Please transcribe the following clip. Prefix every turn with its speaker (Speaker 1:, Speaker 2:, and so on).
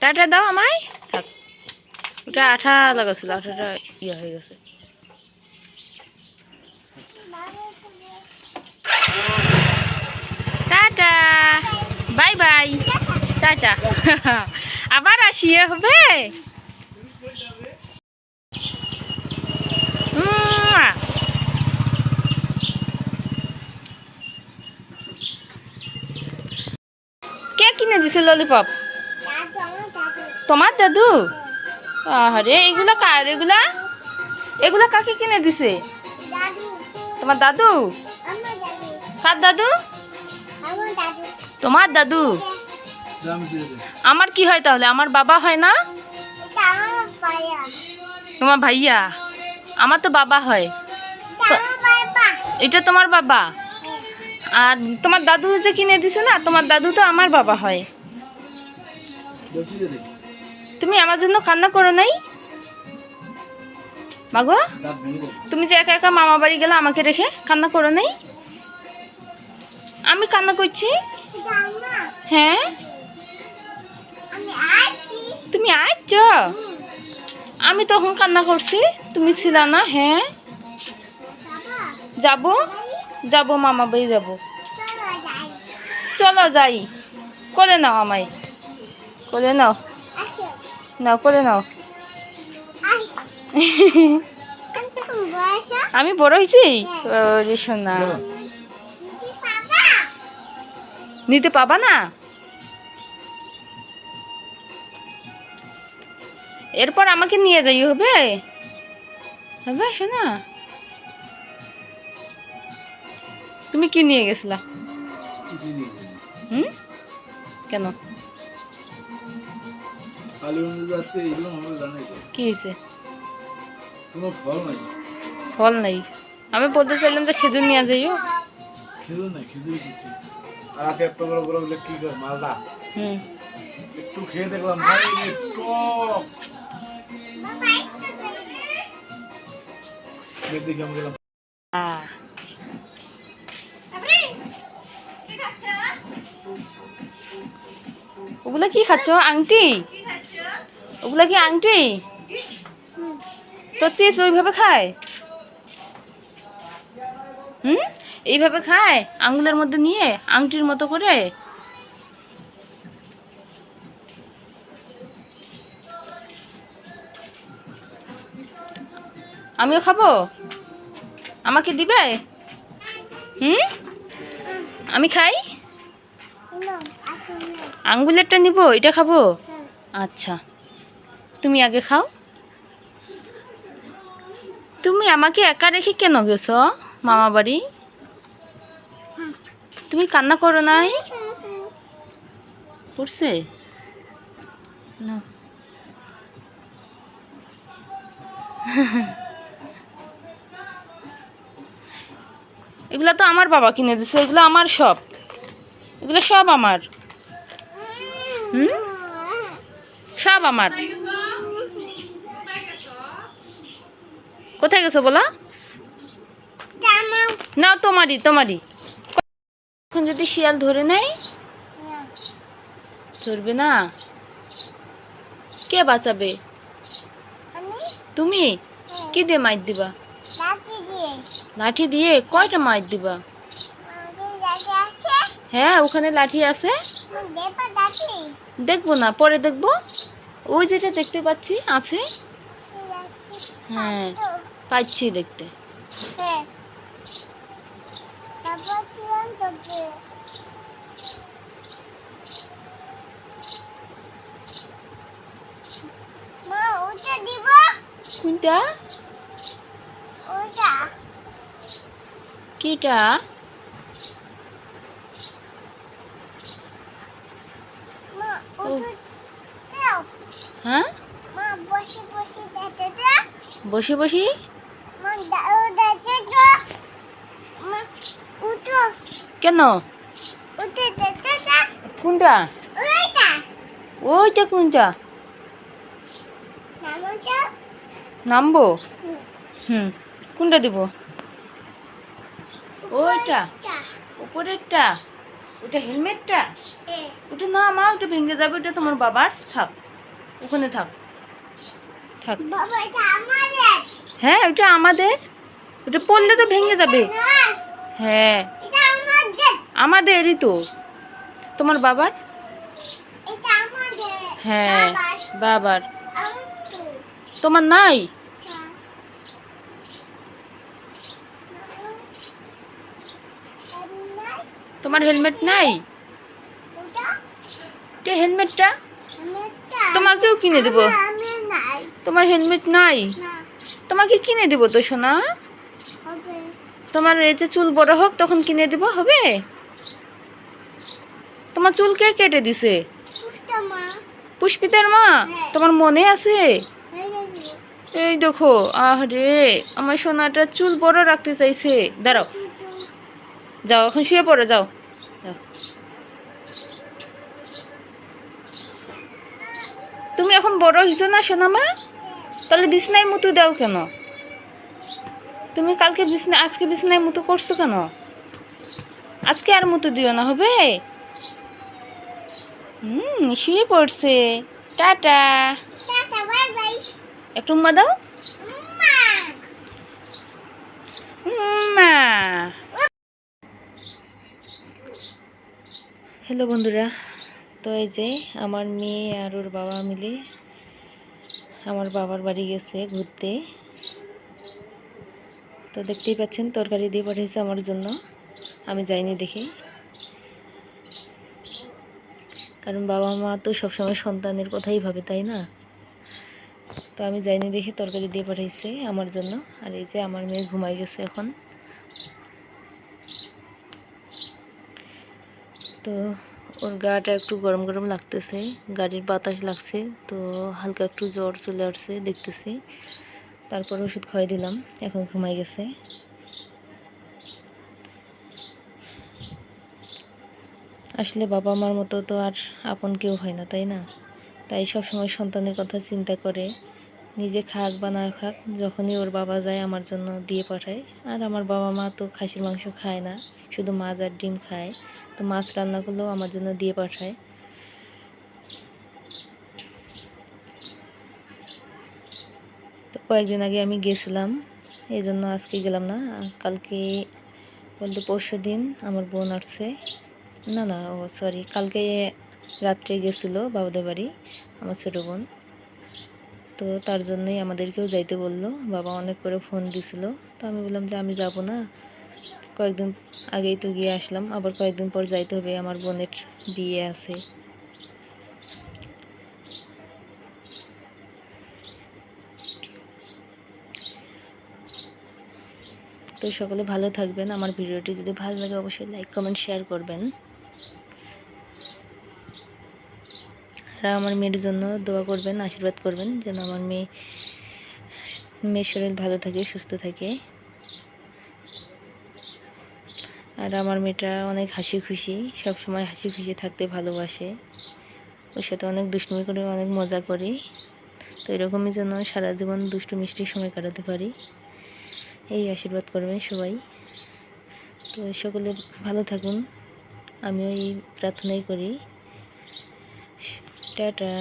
Speaker 1: Tata দাও আমায়। থাক। ওটা আঠা লাগাছিল, আঠাটা ইয়ে হয়ে গেছে। টাটা। Bye bye. টাটা। আবার আসিয়ে হবে উম্মুয়া। কে কিনে দিছে ললিপপ তোমার দাদু? আরে এগুলা কার এগুলা? এগুলা কাকে কিনে দিছে? তোমার দাদু? কার দাদু? তোমার দাদু? আমার কি হয় তাহলে? আমার বাবা হয় না? তোমার ভাইয়া? আমার তো বাবা হয়। এটা তোমার বাবা? আর তোমার দাদু যে কিনে দিছে না তোমার দাদু তো আমার বাবা হয়। তুমি আমার জন্য কান্না করো নাই? মাগো তুমি যে একা একা মামা বাড়ি গেলে আমাকে রেখে কান্না করো নাই? আমি কান্না করছি। হ্যাঁ? তুমি আইছ? আমি তখন কান্না করছি। তুমি ছিল না হ্যাঁ? যাব? যাব মামা বাড়ি যাব। চলো যাই। কোলে নাও আমায়। কোলে নাও। নাও কোলে নাও। আমি বড় হয়েছি? সোনা। নিতে পাবা না? এরপর আমাকে নিয়ে যাই হবে? হবে শোনা তুমি কি নিয়ে গেছিলা? হুম? কেন? কি হয়েছে?
Speaker 2: ফল নাই।
Speaker 1: আমি বলতে চাইলাম যে খেজুর নিয়ে যাইও।
Speaker 2: খেজুর নাই খেজুর আর আজকে এত বড় বড় বলে কি করে? মালদা।
Speaker 1: হুম।
Speaker 2: একটু খেয়ে দেখলাম ভাই রে টক দেখ দেখি আমি গেলাম।
Speaker 1: আহ। ওগুলা কি খাচ্ছ, আংটি? ওগুলা কি আংটি? তো চিপস ওইভাবে খায়? হুম? এইভাবে খায়? আঙ্গুলের মধ্যে নিয়ে, আংটির মতো করে? আমিও খাব? আমাকে দিবে? হুম? আমি খাই? আঙ্গুলেরটা নিব এটা খাব? আচ্ছা। তুমি আগে খাও। তুমি আমাকে একা রেখে কেন গেছ মামা বাড়ি? তুমি কান্না করো নাই? করছে? না। এগুলা তো আমার বাবা কিনে দিছে এগুলো আমার সব। এগুলো সব আমার। হুম? সব আমার। কোথায় গেছো বলা? না তোমারই তোমারই। এখন যদি শিয়াল ধরে নেয়? ধরবে না? কে বাঁচাবে? তুমি? কি দিয়ে মাইর দিবা? লাঠি দিয়ে কয়টা মাইর দিবা? হ্যাঁ ওখানে লাঠি আছে। দেখব না পরে দেখব। ওই যেটা দেখতে পাচ্ছি আছে। হ্যাঁ পাচ্ছি দেখতে। কোনটা? কিটা। হ্যাঁ? বসে বসে কেন? কোনটা? ওইটা। কোনটা? নামবো? হুম। কোনটা দিব? ওইটা। উপরেরটা।
Speaker 3: ওটা হেলমেটটা? ওটা না মা ওটা ভেঙে যাবে ওটা তোমার বাবার। থাক ওখানে থাক। থাক।
Speaker 4: বাবা
Speaker 3: হ্যাঁ ওটা আমাদের। ওটা পড়লে তো ভেঙে যাবে। হ্যাঁ। আমাদেরই তো। তোমার বাবার? হ্যাঁ
Speaker 4: বাবার।
Speaker 3: তোমার নাই
Speaker 4: হ্যাঁ। আমি নাই,
Speaker 3: তোমার হেলমেট নাই? হেলমেটটা তোমাকেও কিনে দেবো। তোমার হেলমেট নাই? তোমাকে কিনে দেবো তো সোনা। তোমার এই যে চুল বড় হোক তখন কিনে দেবো হবে? তোমার চুল কে কেটে দিছে? পুষ্পিতার মা? তোমার মনে আছে? এই দেখো আরে আমার সোনাটা চুল বড় রাখতে চাইছে। দাঁড়াও। যাও এখন শুয়ে পড়ো যাও। তুমি এখন বড় হয়েছো না সোনা মা তাহলে বিছনায় মুতু দাও কেন? তুমি কালকে বিছনা আজকে বিছনায় মুতু করছ কেন? আজকে আর মুতু দিও না হবে? হুম শুয়ে পড়ছে। টাটা। একটু উম্মা দাও।
Speaker 4: মা
Speaker 3: উম্মা। হ্যালো বন্ধুরা, তো এই যে আমার মেয়ে আর ওর বাবা মিলে আমার বাবার বাড়ি গেছে ঘুরতে। তো দেখতেই পাচ্ছেন, তরকারি দিয়ে পাঠিয়েছে আমার জন্য। আমি যাইনি দেখে। কারণ বাবা মা তো সবসময় সন্তানের কথাই ভাবে, তাই না? তো আমি যাইনি দেখে তরকারি দিয়ে পাঠাইছে আমার জন্য। আর এই যে আমার মেয়ে ঘুমাই গেছে এখন। তো ওর গাটা একটু গরম গরম লাগতেছে, গাড়ির বাতাস লাগছে, তো হালকা একটু জ্বর চলে আসছে দেখতেছি। তারপর ওষুধ খাওয়াই দিলাম, এখন ঘুমাই গেছে। আসলে বাবা মার মতো তো আর আপন কেউ হয় না, তাই না? তাই সব সময় সন্তানের কথা চিন্তা করে। নিজে খাক বা না খাক, যখনই ওর বাবা যায় আমার জন্য দিয়ে পাঠায়। আর আমার বাবা মা তো খাসির মাংস খায় না, শুধু মাছ আর ডিম খায়। তো মাছ রান্না করলেও আমার জন্য দিয়ে পাঠায়। তো কয়েকদিন আগে আমি গেছিলাম এই জন্য আজকে গেলাম না, কালকে বলতে পরশু দিন আমার বোন আসছে। না না, ও সরি কালকে রাত্রে গেছিল বাবুদের বাড়ি, আমার ছোটো বোন। তো তার জন্যই আমাদেরকেও যাইতে বলল। বাবা অনেক করে ফোন দিছিল। তো আমি বললাম যে, আমি যাব না। কয়েকদিন আগেই তো গিয়ে আসলাম। আবার কয়েকদিন পর যাইতে হবে। আমার বোনের বিয়ে আছে। তো সকলে ভালো থাকবেন। আমার ভিডিওটি যদি ভালো লাগে, অবশ্যই লাইক কমেন্ট শেয়ার করবেন। আর আমার মেয়ের জন্য দোয়া করবেন, আশীর্বাদ করবেন, যেন আমার মেয়ে, মেয়ের শরীর ভালো থাকে, সুস্থ থাকে। আর আমার মেয়েটা অনেক হাসি খুশি, সব সময় হাসি খুশি থাকতে ভালোবাসে। ওর সাথে অনেক দুষ্টুমি করে, অনেক মজা করি। তো এরকমই যেন সারা জীবন দুষ্টু মিষ্টি সময় কাটাতে পারি। এই আশীর্বাদ করবেন সবাই। তো সকলে ভালো থাকুন। আমিও এই প্রার্থনাই করি। টাটা